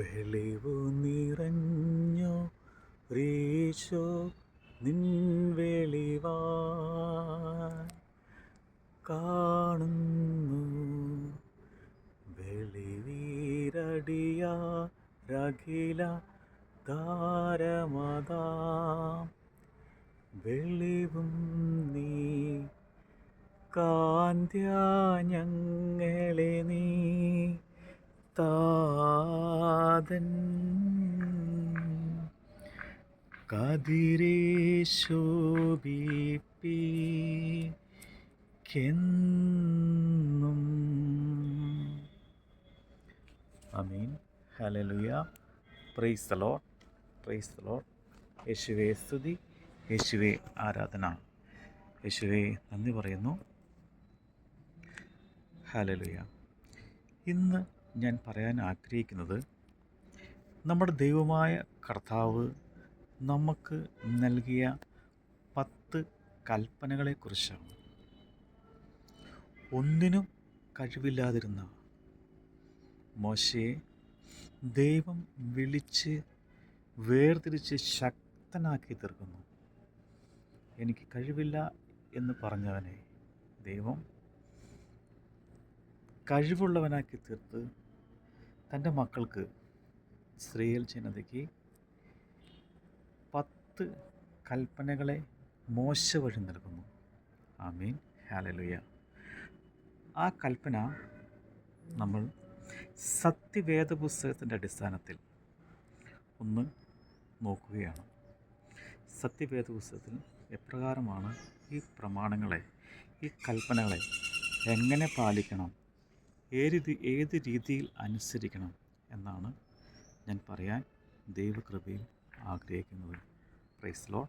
വെളിവു നിറഞ്ഞോ റീശോ നിൻ വെളിവാൻ കാണുന്നു വെളിവീരടിയ രഖില താരമതാം. വെളിവും നീ കാന്ത്യ ഞങ്ങളെ നീ. താതൻ കതിരേ ശോഭിപ്പിക്കെന്നും അമീൻ ഹലലുയ praise the praise the Lord യേശുവെ സ്തുതി. യേശുവെ ആരാധന. യേശുവെ നന്ദി പറയുന്നു. ഹലലുയ ഇന്ന് ഞാൻ പറയാൻ ആഗ്രഹിക്കുന്നത് നമ്മുടെ ദൈവമായ കർത്താവ് നമുക്ക് നൽകിയ പത്ത് കൽപ്പനകളെക്കുറിച്ചാണ്. ഒന്നിനും കഴിവില്ലാതിരുന്ന മോശയെ ദൈവം വിളിച്ച് വേർതിരിച്ച് ശക്തനാക്കി തീർക്കുന്നു. എനിക്ക് കഴിവില്ല എന്ന് പറഞ്ഞവനെ ദൈവം കഴിവുള്ളവനാക്കി തീർത്ത് തന്റെ മക്കൾക്ക് ഇസ്രയേൽ ജനതയ്ക്ക് പത്ത് കൽപ്പനകളെ മോശ വഴി നൽകുന്നു. ആമീൻ. ഹാലലുയ ആ കൽപ്പന നമ്മൾ സത്യവേദ പുസ്തകത്തിന്റെ അടിസ്ഥാനത്തിൽ ഒന്ന് നോക്കുകയാണ്. സത്യവേദ പുസ്തകത്തിൽ എപ്രകാരമാണ് ഈ പ്രമാണങ്ങളെ ഈ കൽപ്പനകളെ എങ്ങനെ പാലിക്കണം? ഏത് ഏത് രീതിയിൽ അനുസരിക്കണം എന്നാണ് ഞാൻ പറയാൻ ദൈവകൃപയിൽ ആഗ്രഹിക്കുന്നത്. പ്രൈസ് ലോ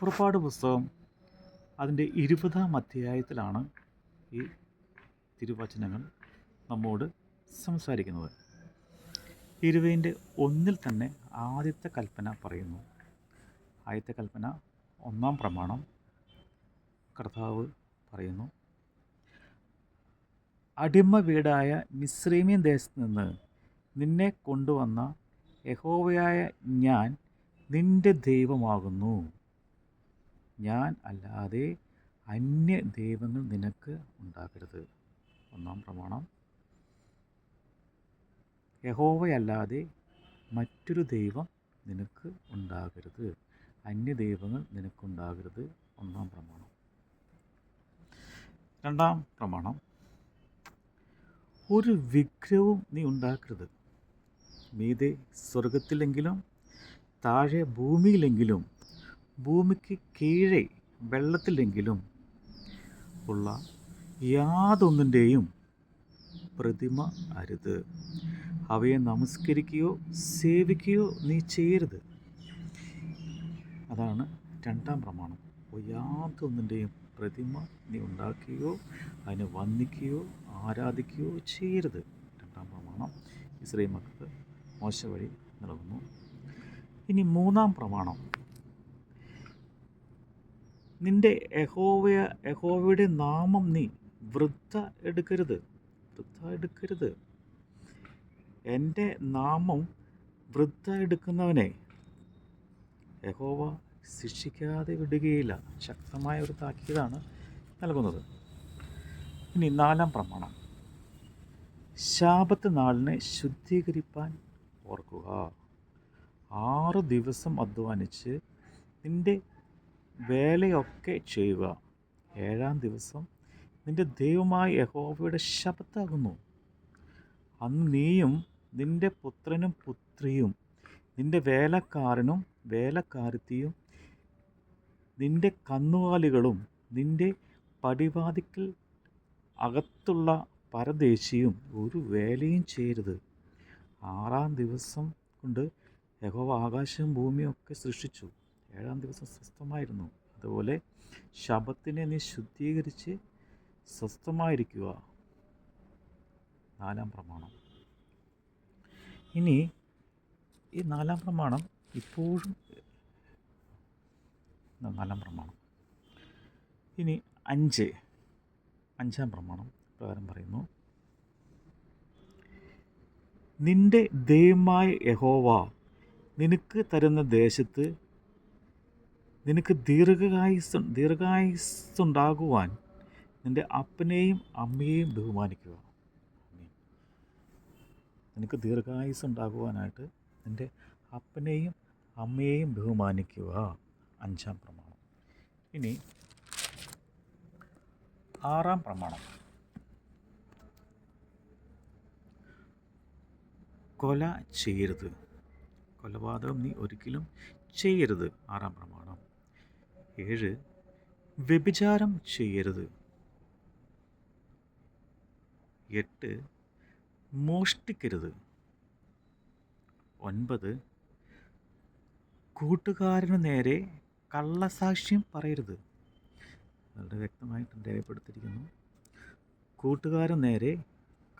പുറപ്പാട് പുസ്തകം അതിന്റെ ഇരുപതാം അധ്യായത്തിലാണ് ഈ തിരുവചനങ്ങൾ നമ്മോട് സംസാരിക്കുന്നത്. ഇരുപതിന്റെ ഒന്നിൽ തന്നെ ആദ്യത്തെ കൽപ്പന പറയുന്നു. ആദ്യത്തെ കൽപ്പന ഒന്നാം പ്രമാണം കർത്താവ് പറയുന്നു. അടിമ വീടായ മിശ്രീമിയൻ ദേശത്ത് നിന്ന് നിന്നെ കൊണ്ടുവന്ന യഹോവയായ ഞാൻ നിന്റെ ദൈവമാകുന്നു. ഞാൻ അല്ലാതെ അന്യ ദൈവങ്ങൾ നിനക്ക് ഉണ്ടാകരുത് ഒന്നാം പ്രമാണം. യഹോവയല്ലാതെ മറ്റൊരു ദൈവം നിനക്ക് ഉണ്ടാകരുത്. അന്യ ദൈവങ്ങൾ നിനക്കുണ്ടാകരുത് ഒന്നാം പ്രമാണം. രണ്ടാം പ്രമാണം. ഒരു വിഗ്രഹവും നീ ഉണ്ടാക്കരുത്. മീതെ സ്വർഗത്തിലെങ്കിലും താഴെ ഭൂമിയിലെങ്കിലും ഭൂമിക്ക് കീഴെ വെള്ളത്തിലെങ്കിലും ഉള്ള യാതൊന്നിന്റെയും പ്രതിമ അരുത്. അവയെ നമസ്കരിക്കുകയോ സേവിക്കുകയോ നീ ചെയ്യരുത്. അതാണ് രണ്ടാം പ്രമാണം. യാതൊന്നിന്റെയും പ്രതിമ നീ ഉണ്ടാക്കുകയോ അതിനെ വന്ദിക്കുകയോ ആരാധിക്കുകയോ ചെയ്യരുത്. രണ്ടാം പ്രമാണം ഇസ്രൈ മക്കൾക്ക് മോശ വഴി നൽകുന്നു. ഇനി മൂന്നാം പ്രമാണം. നിന്റെ യഹോവയ യഹോവയുടെ നാമം നീ വൃദ്ധ എടുക്കരുത്. വൃദ്ധ എടുക്കരുത്. എന്റെ നാമം വൃദ്ധ എടുക്കുന്നവനെ. യഹോവ ശിക്ഷിക്കാതെ വിടുകയില്ല. ശക്തമായ ഒരു താക്കീതാണ് നൽകുന്നത്. ഇനി നാലാം പ്രമാണം. ശാപത്ത് നാളിനെ ശുദ്ധീകരിപ്പാൻ ഓർക്കുക. ആറ് ദിവസം അധ്വാനിച്ച് നിന്റെ വേലയൊക്കെ ചെയ്യുക. ഏഴാം ദിവസം നിന്റെ ദൈവമായ യഹോവയുടെ ശബ്ദമാകുന്നു. അന്ന് നീയും നിന്റെ പുത്രനും പുത്രിയും നിന്റെ വേലക്കാരനും വേലക്കാരത്തിയും നിന്റെ കന്നുകാലികളും നിന്റെ പടിവാതിക്കൽ അകത്തുള്ള പരദേശിയും ഒരു വേലയും ചെയ്യരുത്. ആറാം ദിവസം കൊണ്ട് യഹോവ ആകാശവും ഭൂമിയും ഒക്കെ സൃഷ്ടിച്ചു. ഏഴാം ദിവസം സ്വസ്ഥമായിരുന്നു. അതുപോലെ ശബത്തിനെ നീ ശുദ്ധീകരിച്ച് സ്വസ്ഥമായിരിക്കുക. നാലാം പ്രമാണം. ഇനി ഈ നാലാം പ്രമാണം ഇപ്പോഴും നാലാം പ്രമാണം. ഇനി അഞ്ച്. അഞ്ചാം പ്രമാണം പ്രകാരം പറയുന്നു. നിന്റെ ദൈവമായ യഹോവ നിനക്ക് തരുന്ന ദേശത്ത് നിനക്ക് ദീർഘായുസ് ദീർഘായുസ്സുണ്ടാകുവാൻ നിന്റെ അപ്പനെയും അമ്മയെയും ബഹുമാനിക്കുക. നിനക്ക് ദീർഘായുസ് ഉണ്ടാകുവാനായിട്ട് നിന്റെ അപ്പനെയും അമ്മയെയും ബഹുമാനിക്കുക. അഞ്ചാം പ്രമാണം. ഇനി ആറാം പ്രമാണം. കൊല ചെയ്യരുത്. കൊലപാതകം നീ ഒരിക്കലും ചെയ്യരുത്. ആറാം പ്രമാണം. ഏഴ് വ്യഭിചാരം ചെയ്യരുത്. എട്ട് മോഷ്ടിക്കരുത്. ഒൻപത് കൂട്ടുകാരനു നേരെ കള്ളസാക്ഷ്യം പറയരുത്. വളരെ വ്യക്തമായിട്ട് രേഖപ്പെടുത്തിയിരിക്കുന്നു. കൂട്ടുകാരൻ നേരെ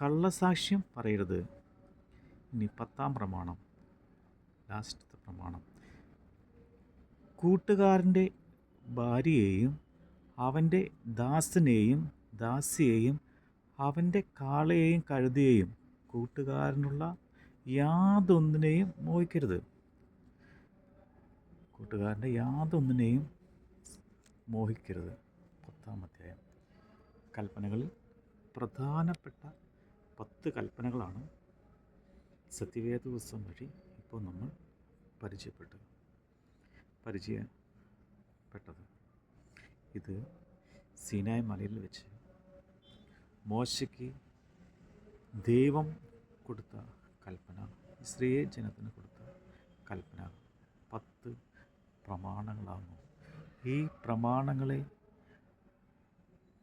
കള്ളസാക്ഷ്യം പറയരുത്. ഇനി പത്താം പ്രമാണം ലാസ്റ്റത്തെ പ്രമാണം. കൂട്ടുകാരന്റെ ഭാര്യയെയും അവന്റെ ദാസനെയും ദാസിയെയും അവന്റെ കാളയെയും കഴുതിയെയും കൂട്ടുകാരനുള്ള യാതൊന്നിനെയും മോഹിക്കരുത്. കൂട്ടുകാരന്റെ യാതൊന്നിനെയും മോഹിക്കരുത്. പത്താം അധ്യായം. കൽപ്പനകളിൽ പ്രധാനപ്പെട്ട പത്ത് കൽപ്പനകളാണ് സത്യവേദ ദിവസം വഴി ഇപ്പോൾ നമ്മൾ പരിചയപ്പെട്ടത്. പരിചയപ്പെട്ടത് ഇത് സീനായ മലയിൽ വെച്ച് മോശയ്ക്ക് ദൈവം കൊടുത്ത കൽപ്പന ഇസ്രയേൽ ജനത്തിന് കൊടുത്ത കൽപ്പന. പത്ത് പ്രമാണങ്ങളാകുന്നു ഈ പ്രമാണങ്ങളെ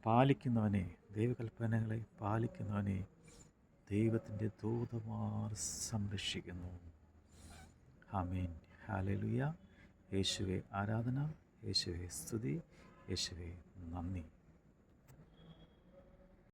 പാലിക്കുന്നവനെ ദൈവകൽപ്പനകളെ പാലിക്കുന്നവനെ ദൈവത്തിന്റെ ദൂതമാർ സംരക്ഷിക്കുന്നു. ഹമീൻ ഹാലലുയ യേശുവെ ആരാധന. യേശുവെ സ്തുതി. യേശുവെ നന്ദി.